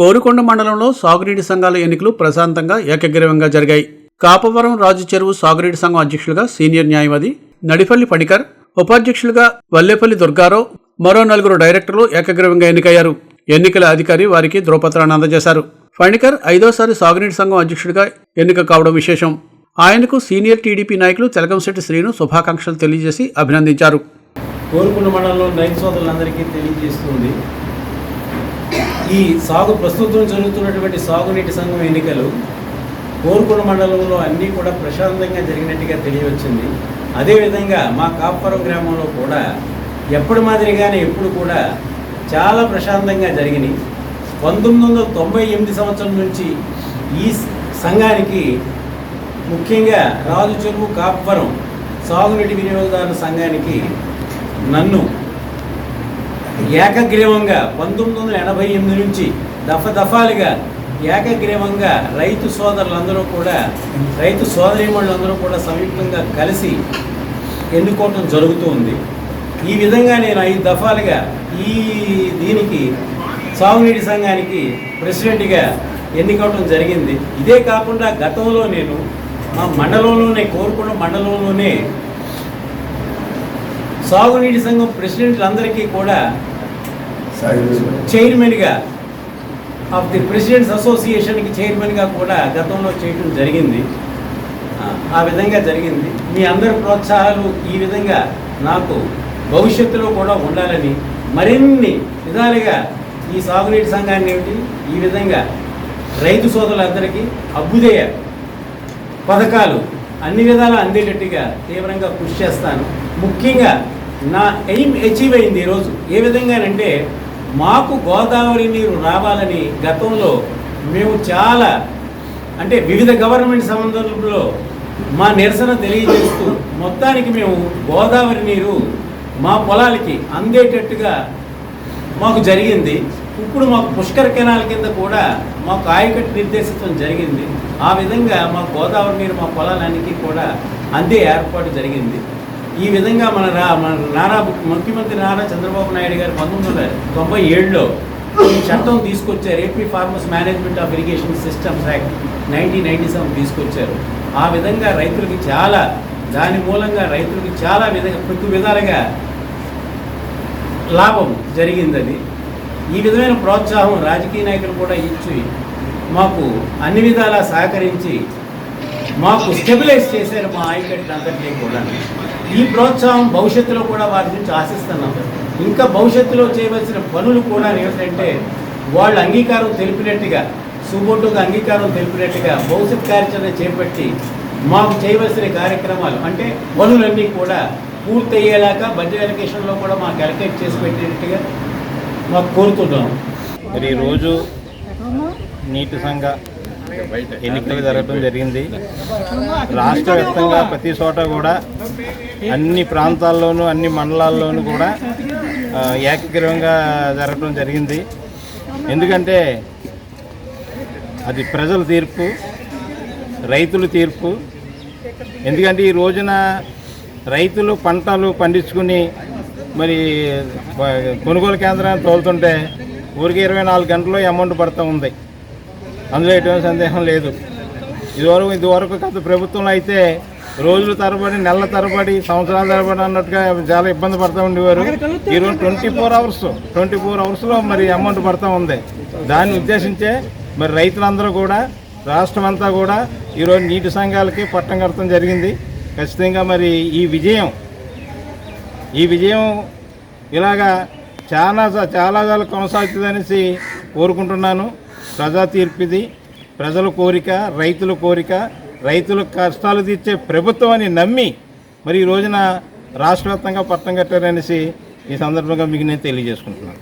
కోరుకొండ మండలంలో సాగునీటి సంఘాల ఎన్నికలు ప్రశాంతంగా ఏకగ్రీవంగా జరిగాయి. కాపవరం రాజు చెరువు సాగునీటి సంఘం అధ్యక్షులుగా సీనియర్ న్యాయవాది నడిపల్లి పణికర్ ఉపాధ్యక్షులుగా వల్లేపల్లి దుర్గారావు మరో నలుగురు డైరెక్టర్లు ఏకగ్రీవంగా ఎన్నికయ్యారు. ఎన్నికల అధికారి వారికి ధ్రువపత్రాన్ని అందజేశారు. ఫణికర్ ఐదోసారి సాగునీటి సంఘం అధ్యక్షుడిగా ఎన్నిక కావడం విశేషం. ఆయనకు సీనియర్ టీడీపీ నాయకులు తెలగంశెట్టి శ్రీను శుభాకాంక్షలు తెలియజేసి అభినందించారు. కోరుకున్న మండలంలో రైతు సోదరులందరికీ తెలియజేస్తుంది ఈ సాగు ప్రస్తుతం జరుగుతున్నటువంటి సాగునీటి సంఘం ఎన్నికలు కోరుకున్న మండలంలో అన్నీ కూడా ప్రశాంతంగా జరిగినట్టుగా తెలియవచ్చింది. అదేవిధంగా మా కాపురం గ్రామంలో కూడా ఎప్పుడు మాదిరిగానే ఎప్పుడు కూడా చాలా ప్రశాంతంగా జరిగినాయి. పంతొమ్మిది వందల తొంభై ఎనిమిది సంవత్సరం నుంచి ఈ సంఘానికి ముఖ్యంగా రాజు చెరువు కాపురం సాగునీటి వినియోగదారుల సంఘానికి నన్ను ఏకగ్రీవంగా పంతొమ్మిది వందల ఎనభై ఎనిమిది నుంచి దఫ దఫాలుగా ఏకగ్రీవంగా రైతు సోదరులందరూ కూడా రైతు సోదరీమణులందరూ కూడా సంయుక్తంగా కలిసి ఎన్నుకోవటం జరుగుతూ ఉంది. ఈ విధంగా నేను ఐదు దఫాలుగా ఈ దీనికి సాగునీటి సంఘానికి ప్రెసిడెంట్గా ఎన్నుకోవటం జరిగింది. ఇదే కాకుండా గతంలో నేను మా మండలంలోనే కోరుకున్న మండలంలోనే సాగునీటి సంఘం ప్రెసిడెంట్లందరికీ కూడా చైర్మన్గా ఆఫ్ ది ప్రెసిడెంట్స్ అసోసియేషన్కి చైర్మన్గా కూడా గతంలో చేయటం జరిగింది. ఆ, విధంగా జరిగింది. మీ అందరి ప్రోత్సాహాలు ఈ విధంగా నాకు భవిష్యత్తులో కూడా ఉండాలని మరిన్ని విధాలుగా ఈ సాగునీటి సంఘాన్ని ఏమిటి? ఈ విధంగా రైతు సోదరులందరికీ అభ్యుదయ పథకాలు అన్ని విధాలు అందేటట్టుగా తీవ్రంగా కృషి చేస్తాను. ముఖ్యంగా నా ఎయిమ్ అచీవ్ అయింది ఈరోజు. ఏ విధంగానంటే మాకు గోదావరి నీరు రావాలని గతంలో మేము చాలా అంటే వివిధ గవర్నమెంట్ సంబంధంలో మా నిరసన తెలియజేస్తూ మొత్తానికి మేము గోదావరి నీరు మా పొలాలకి అందేటట్టుగా మాకు జరిగింది. ఇప్పుడు మాకు పుష్కర కెనాల్ కింద కూడా మాకు ఆయకట్టు నిర్దేశించడం జరిగింది. ఆ విధంగా మా గోదావరి నీరు మా పొలాలన్నిటికీ కూడా అందే ఏర్పాటు జరిగింది. ఈ విధంగా మన రా మన నారా ముఖ్యమంత్రి నారా చంద్రబాబు నాయుడు గారు పంతొమ్మిది వందల తొంభై ఏడులో ఈ చట్టం తీసుకొచ్చారు. AP farmers management of irrigation systems act nineteen ninety seven తీసుకొచ్చారు. ఆ విధంగా రైతులకి చాలా దాని మూలంగా రైతులకి చాలా విధంగా ప్రతి విధాలుగా లాభం జరిగిందని ఈ విధమైన ప్రోత్సాహం రాజకీయ నాయకులు కూడా ఇచ్చి మాకు అన్ని విధాలా సహకరించి మాకు స్టెబిలైజ్ చేశారు మా ఆయకట్టు అంతటినీ కూడా ఈ ప్రోత్సాహం భవిష్యత్తులో కూడా వారి నుంచి ఆశిస్తున్నాం. ఇంకా భవిష్యత్తులో చేయవలసిన పనులు కూడా ఏమిటంటే వాళ్ళు అంగీకారం తెలిపినట్టుగా సుబోటుకు అంగీకారం తెలిపినట్టుగా భవిష్యత్ కార్యాచరణ చేపట్టి మాకు చేయవలసిన కార్యక్రమాలు అంటే పనులన్నీ కూడా పూర్తయ్యేలాగా బడ్జెట్ ఎలకేషన్లో కూడా మాకు అలకేట్ చేసి పెట్టినట్టుగా మాకు కోరుతున్నాం. మరి ఈరోజు నీటి సంఘ ఎన్నికలు జరగడం జరిగింది. రాష్ట్ర వ్యాప్తంగా ప్రతి చోట కూడా అన్ని ప్రాంతాల్లోనూ అన్ని మండలాల్లోనూ కూడా ఏకగ్రీవంగా జరగడం జరిగింది. ఎందుకంటే అది ప్రజల తీర్పు రైతుల తీర్పు. ఎందుకంటే ఈ రోజున రైతులు పంటలు పండించుకుని మరి కొనుగోలు కేంద్రాన్ని తోలుతుంటే ఊరికి ఇరవై నాలుగు గంటల్లో అమౌంట్ పడుతూ ఉంది. అందులో ఎటువంటి సందేహం లేదు. ఇదివరకు ఇదివరకు గత ప్రభుత్వంలో అయితే రోజుల తరబడి నెలల తరబడి సంవత్సరాల తరబడి అన్నట్టుగా చాలా ఇబ్బంది పడుతూ ఉండేవారు. ఈరోజు twenty four hours twenty four అవర్స్లో మరి అమౌంట్ పడుతూ ఉంది. దాన్ని ఉద్దేశించే మరి రైతులందరూ కూడా రాష్ట్రం అంతా కూడా ఈరోజు నీటి సంఘాలకి పట్టం కడతం జరిగింది. ఖచ్చితంగా మరి ఈ విజయం ఈ విజయం ఇలాగా చాలా చాలా చాలా కొనసాగుతుందనేసి కోరుకుంటున్నాను. ప్రజా తీర్పిది ప్రజల కోరిక రైతుల కోరిక రైతుల కష్టాలు తీర్చే ప్రభుత్వం అని నమ్మి మరి ఈ రోజున రాష్ట్ర వ్యాప్తంగా పట్టం కట్టారనేసి ఈ సందర్భంగా మీకు నేను తెలియజేసుకుంటున్నాను.